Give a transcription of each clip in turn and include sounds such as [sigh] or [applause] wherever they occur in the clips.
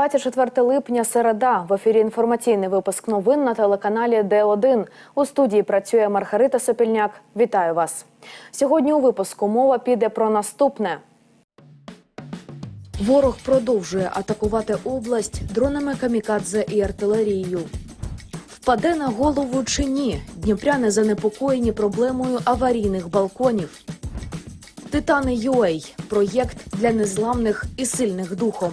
24 липня, середа. В ефірі інформаційний випуск новин на телеканалі Д1. У студії працює Маргарита Сопільняк. Вітаю вас. Сьогодні у випуску мова піде про наступне. Ворог продовжує атакувати область дронами камікадзе і артилерією. Впаде на голову чи ні? Дніпряни занепокоєні проблемою аварійних балконів. Титани UA – проєкт для незламних і сильних духом.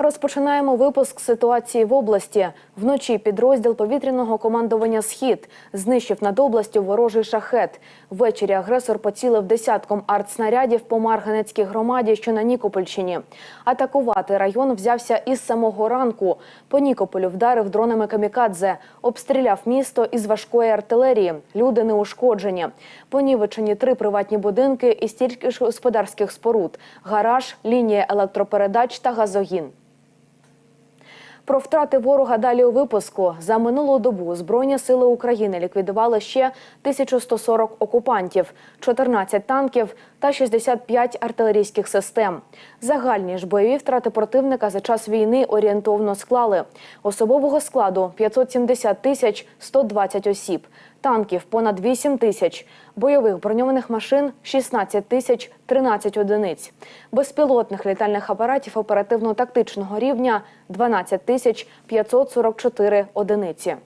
Розпочинаємо випуск ситуації в області. Вночі підрозділ повітряного командування Схід знищив над областю ворожий шахет. Ввечері агресор поцілив десятком артснарядів по Марганецькій громаді, що на Нікопольщині. Атакувати район взявся із самого ранку. По Нікополю вдарив дронами камікадзе, обстріляв місто із важкої артилерії. Люди не ушкоджені. Понівечені три приватні будинки і стільки ж господарських споруд: гараж, лінія електропередач та газогін. Про втрати ворога далі у випуску. За минулу добу Збройні сили України ліквідували ще 1140 окупантів, 14 танків та 65 артилерійських систем. Загальні ж бойові втрати противника за час війни орієнтовно склали. Особового складу 570 тисяч 120 осіб, танків понад 8 тисяч, бойових броньованих машин 16 тисяч 13 одиниць, безпілотних літальних апаратів оперативно-тактичного рівня 12 тисяч 544 одиниці.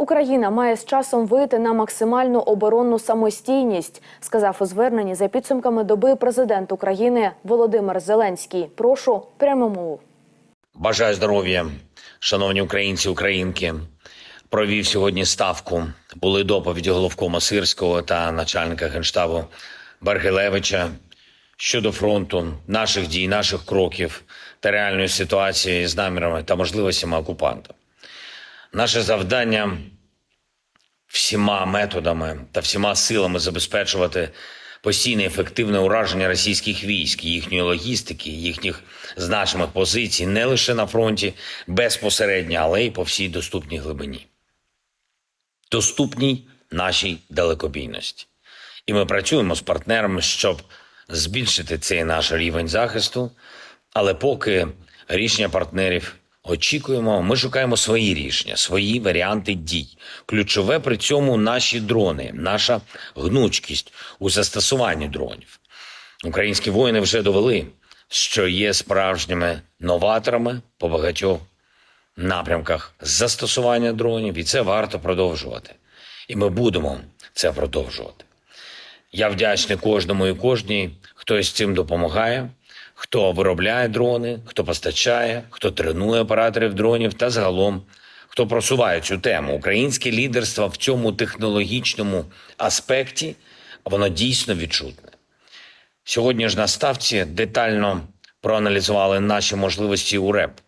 Україна має з часом вийти на максимальну оборонну самостійність, сказав у зверненні за підсумками доби президент України Володимир Зеленський. Прошу пряму мову. Бажаю здоров'я, шановні українці, українки. Провів сьогодні ставку. Були доповіді головкома Сирського та начальника генштабу Баргилевича щодо фронту, наших дій, наших кроків та реальної ситуації з намірами та можливостями окупанта. Наше завдання всіма методами та всіма силами забезпечувати постійне ефективне ураження російських військ, їхньої логістики, їхніх значимих позицій не лише на фронті безпосередньо, але й по всій доступній глибині, доступній нашій далекобійності. І ми працюємо з партнерами, щоб збільшити цей наш рівень захисту. Але поки рішення партнерів очікуємо, ми шукаємо свої рішення, свої варіанти дій. Ключове при цьому наші дрони, наша гнучкість у застосуванні дронів. Українські воїни вже довели, що є справжніми новаторами по багатьох напрямках застосування дронів, і це варто продовжувати. І ми будемо це продовжувати. Я вдячний кожному і кожній, хто з цим допомагає, хто виробляє дрони, хто постачає, хто тренує операторів дронів та загалом хто просуває цю тему. Українське лідерство в цьому технологічному аспекті воно дійсно відчутне. Сьогодні ж на ставці детально проаналізували наші можливості у РЕП,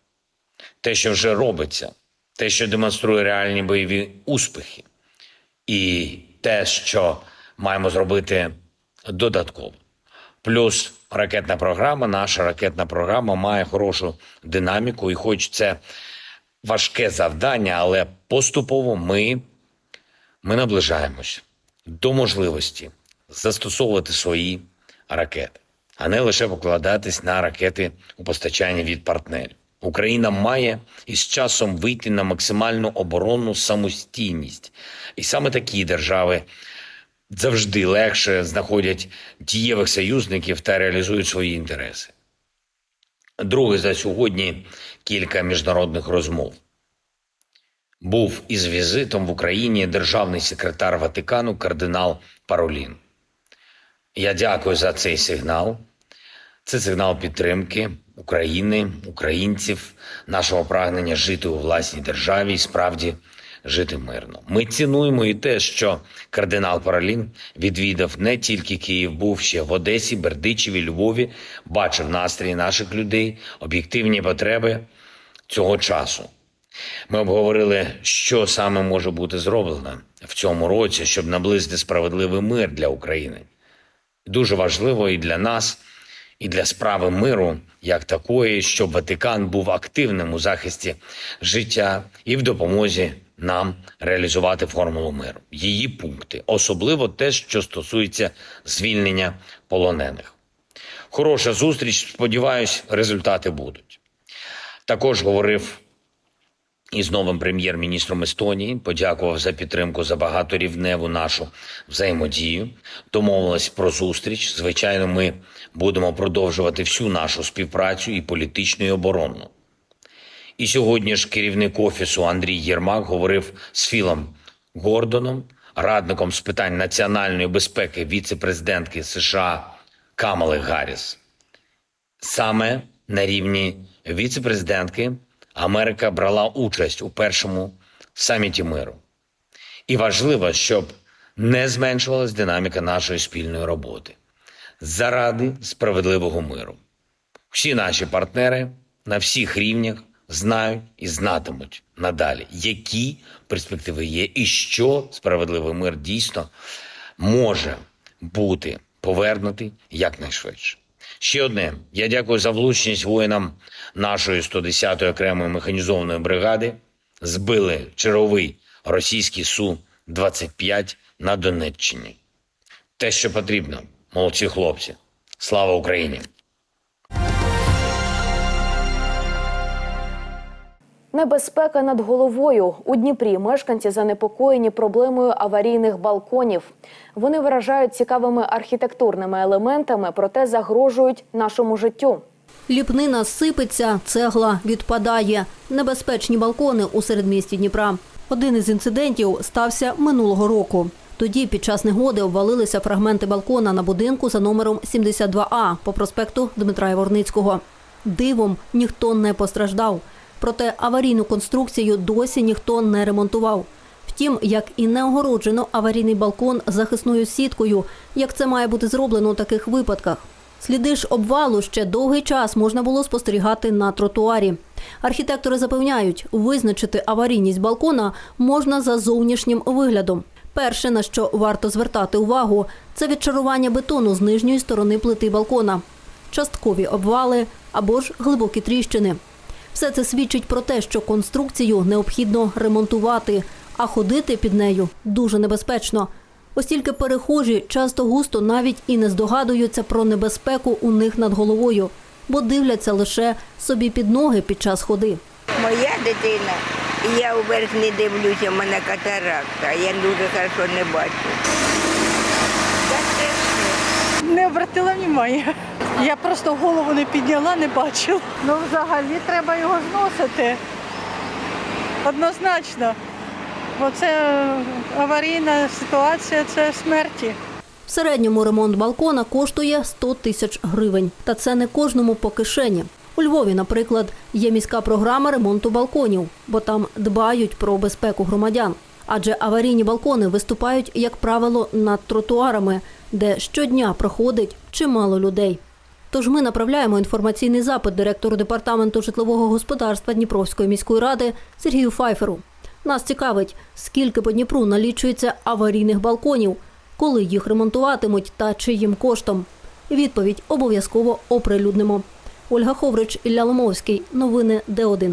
те, що вже робиться, те, що демонструє реальні бойові успіхи, і те, що маємо зробити додатково. Плюс ракетна програма, наша ракетна програма має хорошу динаміку, і хоч це важке завдання, але поступово ми, ми наближаємось до можливості застосовувати свої ракети, а не лише покладатись на ракети у постачанні від партнерів. Україна має із часом вийти на максимальну оборонну самостійність, і саме такі держави завжди легше знаходять дієвих союзників та реалізують свої інтереси. Друге, за сьогодні кілька міжнародних розмов. Був із візитом в Україні державний секретар Ватикану кардинал Паролін. Я дякую за цей сигнал. Це сигнал підтримки України, українців, нашого прагнення жити у власній державі і справді жити мирно. Ми цінуємо і те, що кардинал Паралін відвідав не тільки Київ, був ще в Одесі, Бердичеві, Львові, бачив настрій наших людей, об'єктивні потреби цього часу. Ми обговорили, що саме може бути зроблено в цьому році, щоб наблизити справедливий мир для України. Дуже важливо і для нас, і для справи миру як такої, щоб Ватикан був активним у захисті життя і в допомозі нам реалізувати формулу миру, її пункти, особливо те, що стосується звільнення полонених. Хороша зустріч. Сподіваюсь, результати будуть. Також говорив із новим прем'єр-міністром Естонії, подякував за підтримку за багаторівневу нашу взаємодію. Домовились про зустріч. Звичайно, ми будемо продовжувати всю нашу співпрацю і політичну, і оборонну. І сьогодні ж керівник офісу Андрій Єрмак говорив з Філом Гордоном, радником з питань національної безпеки віце-президентки США Камали Гарріс. Саме на рівні віце-президентки Америка брала участь у першому саміті миру. І важливо, щоб не зменшувалась динаміка нашої спільної роботи заради справедливого миру. Всі наші партнери на всіх рівнях знають і знатимуть надалі, які перспективи є, і що справедливий мир дійсно може бути повернутий якнайшвидше. Ще одне. Я дякую за влучність воїнам нашої 110-ї окремої механізованої бригади. Збили черговий російський Су-25 на Донеччині. Те, що потрібно. Молодці хлопці. Слава Україні! Небезпека над головою у Дніпрі. Мешканці занепокоєні проблемою аварійних балконів. Вони виражають цікавими архітектурними елементами, проте загрожують нашому життю. Ліпнина сипеться, цегла відпадає. Небезпечні балкони у середмісті Дніпра. Один із інцидентів стався минулого року. Тоді під час негоди обвалилися фрагменти балкона на будинку за номером 72А по проспекту Дмитра Яворницького. Дивом ніхто не постраждав. Проте аварійну конструкцію досі ніхто не ремонтував. Втім, як і не огороджено аварійний балкон захисною сіткою, як це має бути зроблено у таких випадках. Сліди ж обвалу ще довгий час можна було спостерігати на тротуарі. Архітектори запевняють, визначити аварійність балкона можна за зовнішнім виглядом. Перше, на що варто звертати увагу, це відчарування бетону з нижньої сторони плити балкона, часткові обвали або ж глибокі тріщини. Все це свідчить про те, що конструкцію необхідно ремонтувати, а ходити під нею дуже небезпечно. Оскільки перехожі часто густо навіть і не здогадуються про небезпеку у них над головою, бо дивляться лише собі під ноги під час ходи. Моя дитина, і я вверх не дивлюся, в мене катаракта, я дуже хорошо не бачу. Не обратила внимання. Я просто голову не підняла, не бачила. Ну, взагалі треба його зносити. Однозначно. Бо це аварійна ситуація, це смерті. В середньому ремонт балкона коштує 100 тисяч гривень. Та це не кожному по кишені. У Львові, наприклад, є міська програма ремонту балконів, бо там дбають про безпеку громадян. Адже аварійні балкони виступають, як правило, над тротуарами, де щодня проходить чимало людей. Тож ми направляємо інформаційний запит директору департаменту житлового господарства Дніпровської міської ради Сергію Файферу. Нас цікавить, скільки по Дніпру налічується аварійних балконів, коли їх ремонтуватимуть та чиїм коштом. Відповідь обов'язково оприлюднимо. Ольга Ховрич, Ілля Ломовський. Новини Д1.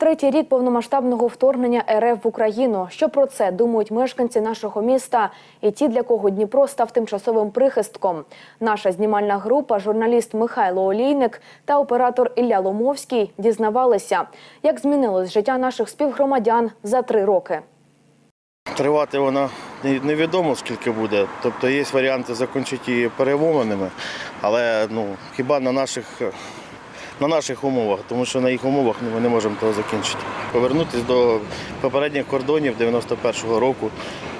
Третій рік повномасштабного вторгнення РФ в Україну. Що про це думають мешканці нашого міста і ті, для кого Дніпро став тимчасовим прихистком. Наша знімальна група, журналіст Михайло Олійник та оператор Ілля Ломовський дізнавалися, як змінилось життя наших співгромадян за три роки. Тривати вона невідомо скільки буде. Тобто є варіанти закінчити її перемовинами, але ну, хіба на наших, на наших умовах, тому що на їх умовах ми не можемо того закінчити. Повернутися до попередніх кордонів 91-го року.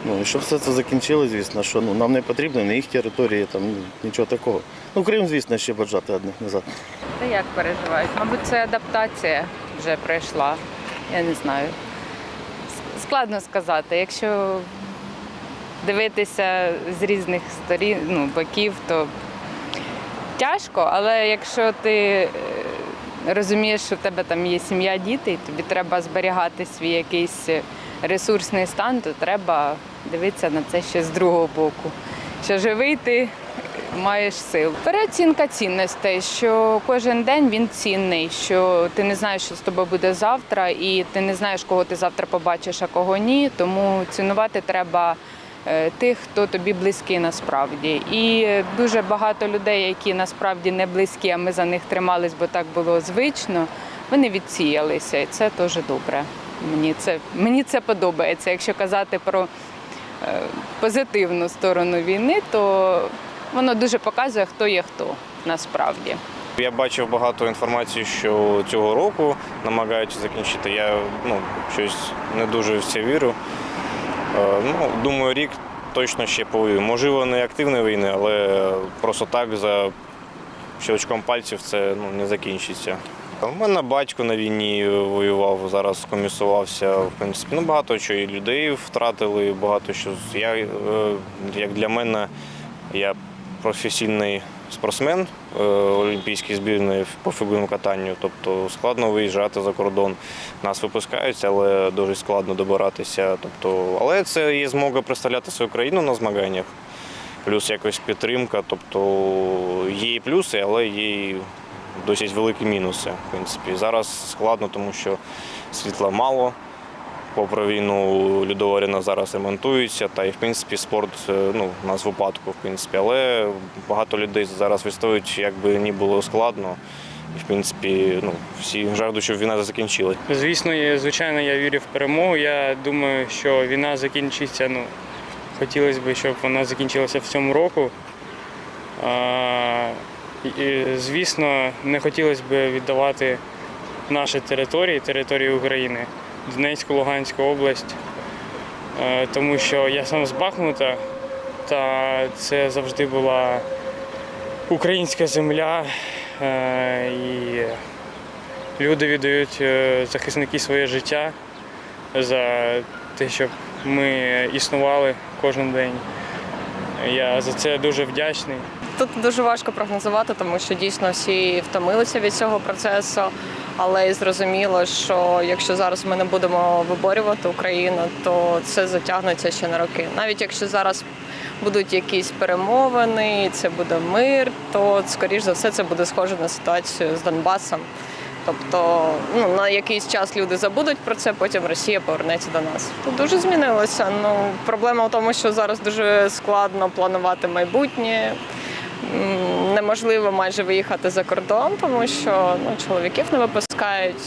Ну, і щоб все це закінчилось, звісно, що ну, нам не потрібно на їх території, там нічого такого. Ну, Крим, звісно, ще бажати одних назад. Та як переживають? Мабуть, це адаптація вже пройшла. Я не знаю. Складно сказати. Якщо дивитися з різних сторін, ну, боків, то тяжко, але якщо ти е, розумієш, що в тебе там є сім'я, діти, і тобі треба зберігати свій якийсь ресурсний стан, то треба дивитися на це ще з другого боку. що живий ти маєш сил. Переоцінка цінностей, що кожен день він цінний, що ти не знаєш, що з тобою буде завтра, і ти не знаєш, кого ти завтра побачиш, а кого ні. Тому цінувати треба е, тих, хто тобі близький насправді. І дуже багато людей, які насправді не близькі, а ми за них тримались, бо так було звично. Вони відсіялися, і це теж добре. Мені це мені це подобається. Якщо казати про е, позитивну сторону війни, то воно дуже показує, хто є хто насправді. Я бачив багато інформації, що цього року намагаються закінчити. Я ну, щось не дуже в це вірю. Е, Ну, думаю, рік точно ще повоюю. Можливо, не активної війни, але просто так за щелчком пальців це ну, не закінчиться. У мене батько на війні воював, зараз комісувався. В принципі, ну багато що і людей втратили, багато що. Я, е, як для мене, я професійний спортсмен е, олімпійської збірної по фігурному катанню. Тобто складно виїжджати за кордон. Нас випускають, але дуже складно добиратися. Тобто, але це є змога представляти свою країну на змаганнях. Плюс якось підтримка. Тобто є і плюси, але є і досить великі мінуси. В принципі. Зараз складно, тому що світла мало. Попри війну льодова зараз ремонтується, та і в принципі спорт е, ну, у нас в упадку, в принципі. Але багато людей зараз відстоюють, як би ні було складно. І в принципі, ну, всі жаждуть, щоб війна закінчилась. Звісно, звичайно, я вірю в перемогу. Я думаю, що війна закінчиться. Ну, хотілося б, щоб вона закінчилася в цьому року. А, і, звісно, не хотілося б віддавати наші території, території України, Донецьку, Луганську область, Е, тому що я сам з Бахмута, та це завжди була українська земля. е, І люди віддають е, захисники своє життя за те, щоб ми існували кожен день. Я за це дуже вдячний. Тут дуже важко прогнозувати, тому що дійсно всі втомилися від цього процесу. Але і зрозуміло, що якщо зараз ми не будемо виборювати Україну, то це затягнеться ще на роки. Навіть якщо зараз будуть якісь перемовини, це буде мир, то скоріш за все це буде схоже на ситуацію з Донбасом. Тобто ну, на якийсь час люди забудуть про це, потім Росія повернеться до нас. Дуже змінилося. Ну, проблема в тому, що зараз дуже складно планувати майбутнє. Неможливо майже виїхати за кордон, тому що ну, чоловіків не випускають.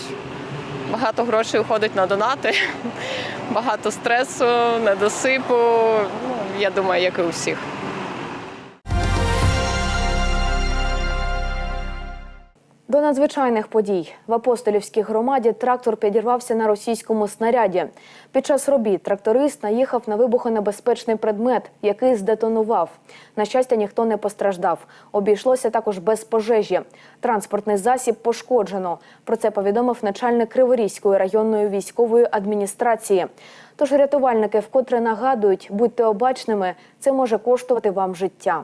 Багато грошей уходить на донати, [laughs] багато стресу, недосипу. Ну, я думаю, як і у всіх. До надзвичайних подій в апостолівській громаді трактор підірвався на російському снаряді. Під час робіт тракторист наїхав на вибухонебезпечний предмет, який здетонував. На щастя, ніхто не постраждав. Обійшлося також без пожежі. Транспортний засіб пошкоджено. Про це повідомив начальник Криворізької районної військової адміністрації. Тож рятувальники вкотре нагадують, будьте обачними, це може коштувати вам життя.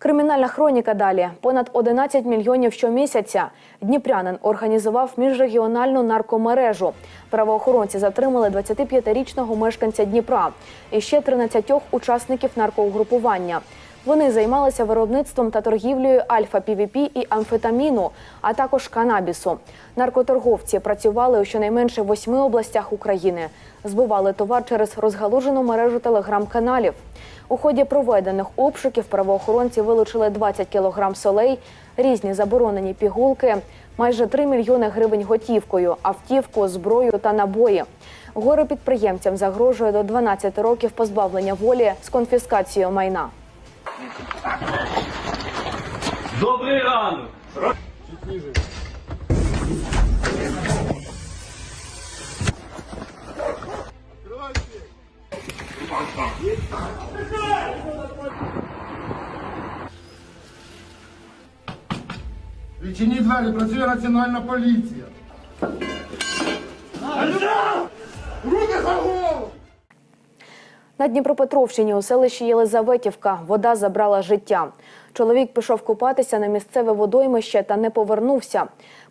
Кримінальна хроніка далі. Понад 11 мільйонів щомісяця. Дніпрянин організував міжрегіональну наркомережу. Правоохоронці затримали 25-річного мешканця Дніпра і ще 13 учасників наркоугрупування. Вони займалися виробництвом та торгівлею альфа-півіпі і амфетаміну, а також канабісу. Наркоторговці працювали у щонайменше восьми областях України. Збивали товар через розгалужену мережу телеграм-каналів. У ході проведених обшуків правоохоронці вилучили 20 кілограм солей, різні заборонені пігулки, майже 3 мільйони гривень готівкою, автівку, зброю та набої. Горе підприємцям загрожує до 12 років позбавлення волі з конфіскацією майна. Добрий ранок! Відчиніть двері, працює національна поліція. Руки за голову! На Дніпропетровщині у селищі Єлизаветівка вода забрала життя. Чоловік пішов купатися на місцеве водоймище та не повернувся.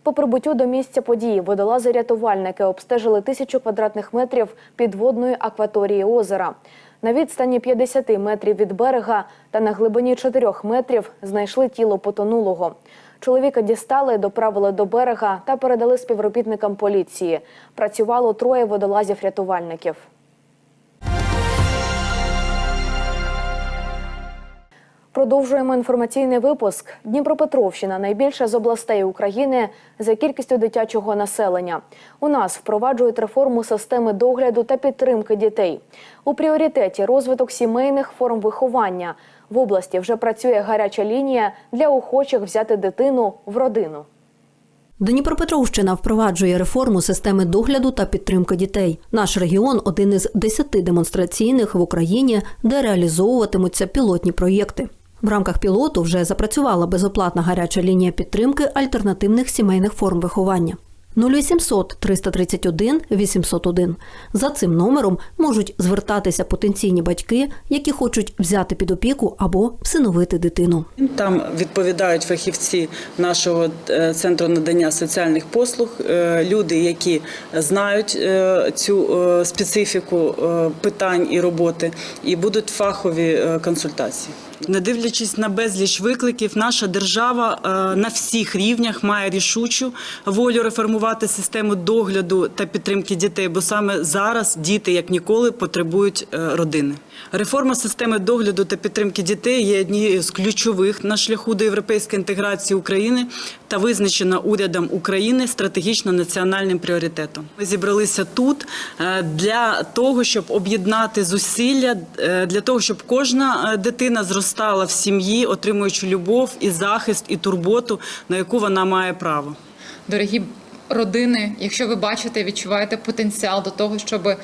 По прибуттю до місця події водолази-рятувальники обстежили тисячу квадратних метрів підводної акваторії озера. На відстані 50 метрів від берега та на глибині 4 метрів знайшли тіло потонулого. Чоловіка дістали, доправили до берега та передали співробітникам поліції. Працювало троє водолазів-рятувальників. Продовжуємо інформаційний випуск. Дніпропетровщина найбільша з областей України за кількістю дитячого населення. У нас впроваджують реформу системи догляду та підтримки дітей. У пріоритеті розвиток сімейних форм виховання. В області вже працює гаряча лінія для охочих взяти дитину в родину. Дніпропетровщина впроваджує реформу системи догляду та підтримки дітей. Наш регіон один із десяти демонстраційних в Україні, де реалізовуватимуться пілотні проєкти. В рамках пілоту вже запрацювала безоплатна гаряча лінія підтримки альтернативних сімейних форм виховання. 0800 331 801. За цим номером можуть звертатися потенційні батьки, які хочуть взяти під опіку або всиновити дитину. Там відповідають фахівці нашого е, центру надання соціальних послуг, е, люди, які знають е, цю специфіку питань і роботи, і будуть фахові консультації. Не дивлячись на безліч викликів, наша держава е, на всіх рівнях має рішучу волю реформувати систему догляду та підтримки дітей, бо саме зараз діти як ніколи потребують е, родини. Реформа системи догляду та підтримки дітей є однією з ключових на шляху до європейської інтеграції України та визначена урядом України стратегічно національним пріоритетом. Ми зібралися тут е, для того, щоб об'єднати зусилля, е, для того, щоб кожна е, дитина зростала в сім'ї, отримуючи любов і захист і турботу, на яку вона має право. дорогі родини, якщо ви бачите, відчуваєте потенціал до того, щоб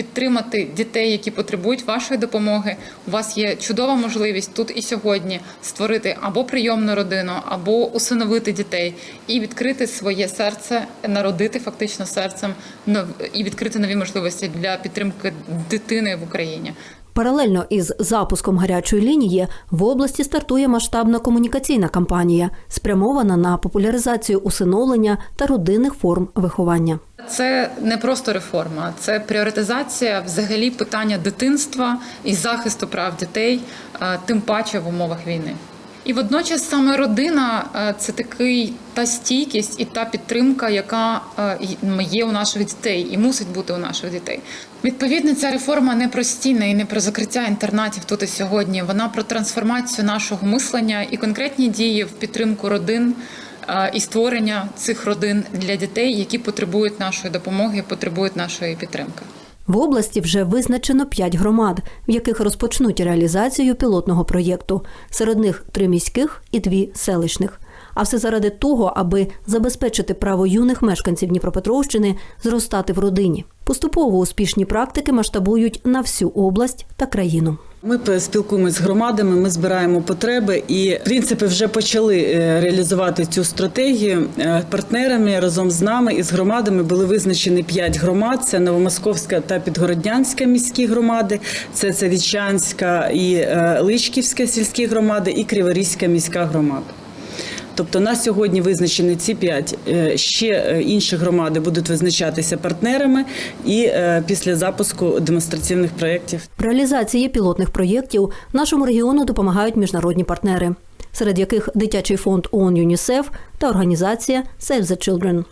підтримати дітей, які потребують вашої допомоги, у вас є чудова можливість тут і сьогодні створити або прийомну родину, або усиновити дітей і відкрити своє серце, народити фактично серцем і відкрити нові можливості для підтримки дитини в Україні. Паралельно із запуском гарячої лінії в області стартує масштабна комунікаційна кампанія, спрямована на популяризацію усиновлення та родинних форм виховання. Це не просто реформа, це пріоритизація взагалі питання дитинства і захисту прав дітей, е, тим паче в умовах війни. І водночас саме родина е, це такий та стійкість і та підтримка, яка е, є у наших дітей і мусить бути у наших дітей. Відповідно, ця реформа не про стіни і не про закриття інтернатів тут і сьогодні. Вона про трансформацію нашого мислення і конкретні дії в підтримку родин і створення цих родин для дітей, які потребують нашої допомоги, потребують нашої підтримки. В області вже визначено п'ять громад, в яких розпочнуть реалізацію пілотного проєкту. Серед них три міських і дві селищних. А все заради того, аби забезпечити право юних мешканців Дніпропетровщини зростати в родині. Поступово успішні практики масштабують на всю область та країну. Ми спілкуємося з громадами, ми збираємо потреби і в принципі вже почали е, реалізувати цю стратегію Е, партнерами разом з нами і з громадами були визначені п'ять громад: це Новомосковська та Підгороднянська міські громади, це Царічанська і е, Личківська сільські громади, і Криворізька міська громада. Тобто на сьогодні визначені ці п'ять. Е, Ще е, інші громади будуть визначатися партнерами і е, після запуску демонстраційних проєктів реалізації пілотних проєктів нашому регіону допомагають міжнародні партнери, серед яких дитячий фонд ООН ЮНІСЕФ та організація Save the Children.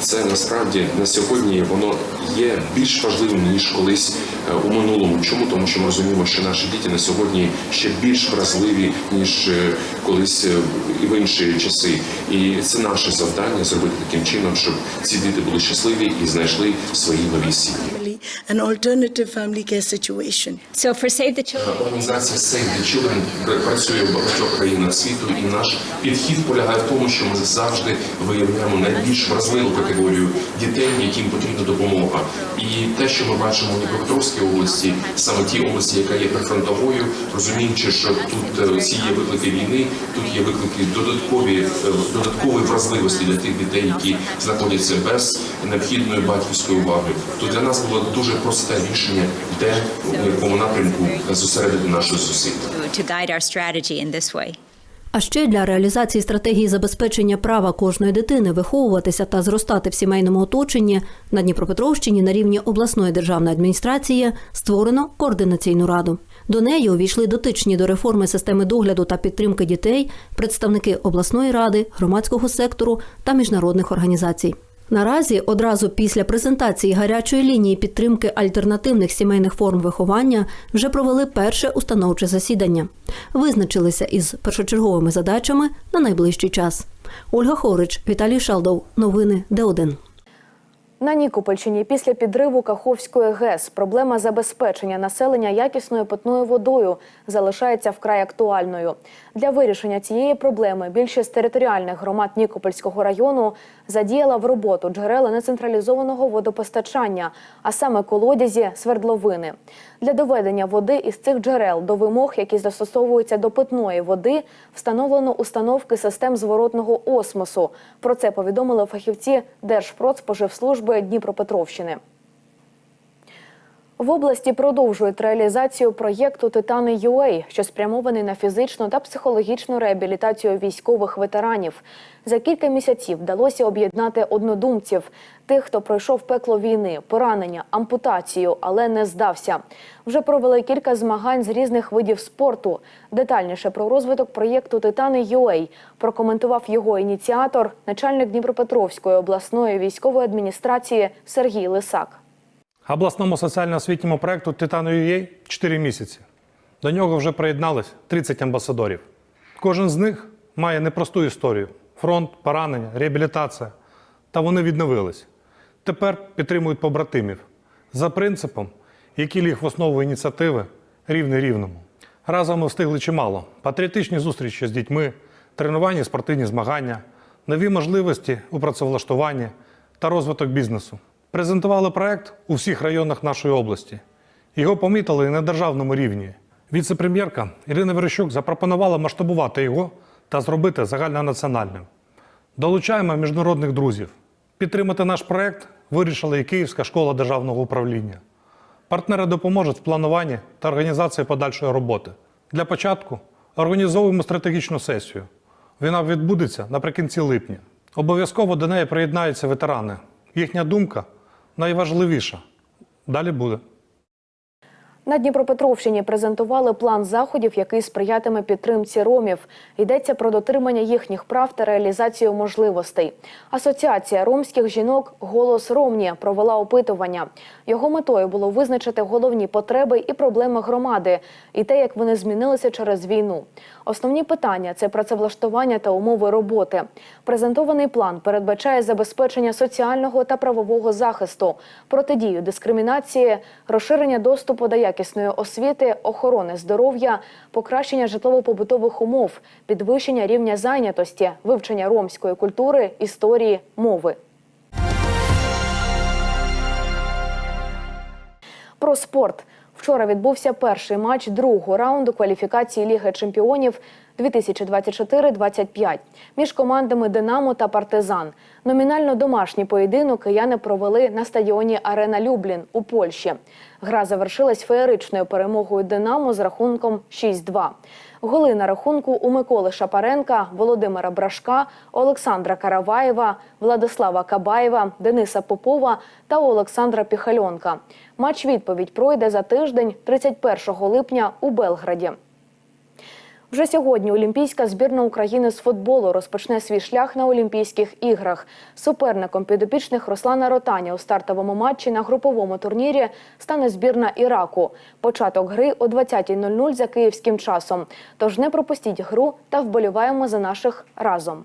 Це насправді на сьогодні воно є більш важливим ніж колись е, у минулому. Чому тому, що ми розуміємо, що наші діти на сьогодні ще більш вразливі ніж е, колись е, і в інші часи. І це наше завдання зробити таким чином, щоб ці діти були щасливі і знайшли свої нові сім'ї. An alternative family care situation. So for Save the Children, Організація Save the Children працює в багатьох країнах світу, і наш підхід полягає в тому, що ми завжди виявляємо найбільш вразливу категорію дітей, яким потрібна допомога. І те, що ми бачимо в Дніпропетровській області, саме ті області, яка є прифронтовою, розуміючи, що тут е, ці є виклики війни, тут є виклики додаткові е, додаткової вразливості для тих дітей, які знаходяться без необхідної батьківської уваги. То для нас було дуже просте рішення, де в якому напрямку зосередити наші зусилля. to guide our strategy in this way. А ще для реалізації стратегії забезпечення права кожної дитини виховуватися та зростати в сімейному оточенні на Дніпропетровщині на рівні обласної державної адміністрації створено координаційну раду. До неї увійшли дотичні до реформи системи догляду та підтримки дітей, представники обласної ради, громадського сектору та міжнародних організацій. Наразі одразу після презентації гарячої лінії підтримки альтернативних сімейних форм виховання вже провели перше установче засідання. Визначилися із першочерговими задачами на найближчий час. Ольга Хорич, Віталій Шалдов. Новини Д1. На Нікопольщині після підриву Каховської ГЕС проблема забезпечення населення якісною питною водою залишається вкрай актуальною. Для вирішення цієї проблеми більшість територіальних громад Нікопольського району задіяла в роботу джерела нецентралізованого водопостачання, а саме колодязі свердловини. Для доведення води із цих джерел до вимог, які застосовуються до питної води, встановлено установки систем зворотного осмосу. Про це повідомили фахівці Держпродспоживслужби Дніпропетровщини. В області продовжують реалізацію проєкту Титани UA, що спрямований на фізичну та психологічну реабілітацію військових ветеранів. За кілька місяців вдалося об'єднати однодумців, тих, хто пройшов пекло війни, поранення, ампутацію, але не здався. Вже провели кілька змагань з різних видів спорту. Детальніше про розвиток проєкту Титани UA прокоментував його ініціатор, начальник Дніпропетровської обласної військової адміністрації Сергій Лисак. Обласному соціально-освітньому проекту Титану UA 4 місяці. До нього вже приєднались 30 амбасадорів. Кожен з них має непросту історію: фронт, поранення, реабілітація. Та вони відновились. Тепер підтримують побратимів за принципом, який ліг в основу ініціативи рівний рівному. Разом ми встигли чимало: патріотичні зустрічі з дітьми, тренування, спортивні змагання, нові можливості у працевлаштуванні та розвиток бізнесу. Презентували проект у всіх районах нашої області. Його помітили і на державному рівні. Віце-прем'єрка Ірина Верещук запропонувала масштабувати його та зробити загальнонаціональним. Долучаємо міжнародних друзів. Підтримати наш проект вирішила і Київська школа державного управління. Партнери допоможуть в плануванні та організації подальшої роботи. Для початку організовуємо стратегічну сесію. Вона відбудеться наприкінці липня. Обов'язково до неї приєднаються ветерани. Їхня думка найважливіша. Далі буде. На Дніпропетровщині презентували план заходів, який сприятиме підтримці ромів. Йдеться про дотримання їхніх прав та реалізацію можливостей. Асоціація ромських жінок Голос Ромні провела опитування. Його метою було визначити головні потреби і проблеми громади, і те, як вони змінилися через війну. Основні питання це працевлаштування та умови роботи. Презентований план передбачає забезпечення соціального та правового захисту, протидію дискримінації, розширення доступу до якісної освіти, охорони здоров'я, покращення житлово-побутових умов, підвищення рівня зайнятості, вивчення ромської культури, історії, мови. Про спорт. Вчора відбувся перший матч другого раунду кваліфікації Ліги чемпіонів 2024-25 між командами Динамо та Партизан. Номінально домашній поєдинок кияни провели на стадіоні Арена Люблін у Польщі. Гра завершилась феєричною перемогою Динамо з рахунком 6-2. Голи на рахунку у Миколи Шапаренка, Володимира Брашка, Олександра Караваєва, Владислава Кабаєва, Дениса Попова та Олександра Піхальонка. Матч відповідь пройде за тиждень, 31 липня у Белграді. Вже сьогодні Олімпійська збірна України з футболу розпочне свій шлях на Олімпійських іграх. Суперником підопічних Руслана Ротаня у стартовому матчі на груповому турнірі стане збірна Іраку. Початок гри о 20.00 за київським часом. Тож не пропустіть гру та вболіваємо за наших разом.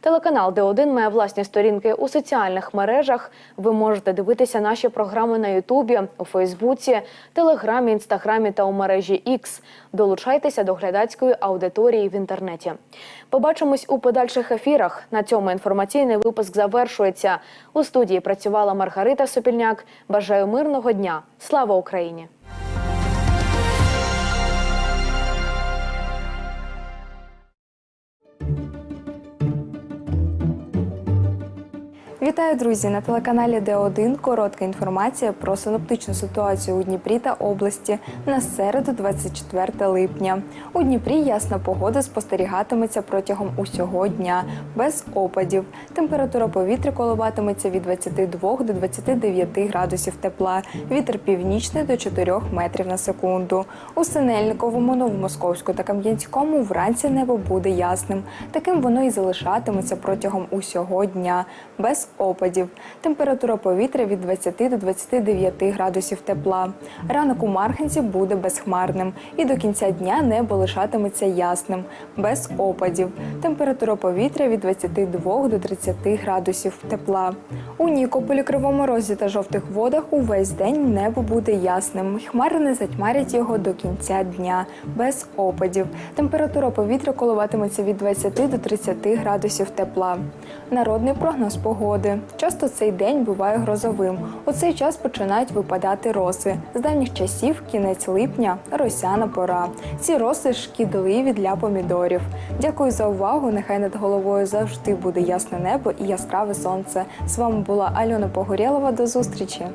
Телеканал Д1 має власні сторінки у соціальних мережах. Ви можете дивитися наші програми на Ютубі, у Фейсбуці, Телеграмі, Інстаграмі та у мережі X. Долучайтеся до глядацької аудиторії в інтернеті. Побачимось у подальших ефірах. На цьому інформаційний випуск завершується. У студії працювала Маргарита Сопільняк. Бажаю мирного дня. Слава Україні! Вітаю, друзі! На телеканалі Д1 коротка інформація про синоптичну ситуацію у Дніпрі та області на середу, 24 липня. У Дніпрі ясна погода спостерігатиметься протягом усього дня, без опадів. Температура повітря коливатиметься від 22 до 29 градусів тепла. Вітер північний до 4 метрів на секунду. У Синельниковому, Новомосковську та Кам'янському вранці небо буде ясним. Таким воно і залишатиметься протягом усього дня, без опадів. Температура повітря від 20 до 29 градусів тепла. Ранок у Мархенці буде безхмарним. І до кінця дня небо лишатиметься ясним, без опадів. Температура повітря від 22 до 30 градусів тепла. У Нікополі, Кривому Розі та жовтих водах увесь день небо буде ясним. Хмари не затьмарять його до кінця дня, без опадів. Температура повітря коливатиметься від 20 до 30 градусів тепла. Народний прогноз погоди. Часто цей день буває грозовим. У цей час починають випадати роси. З давніх часів, кінець липня, росяна пора. Ці роси шкідливі для помідорів. Дякую за увагу. Нехай над головою завжди буде ясне небо і яскраве сонце. З вами була Альона Погорєлова. До зустрічі.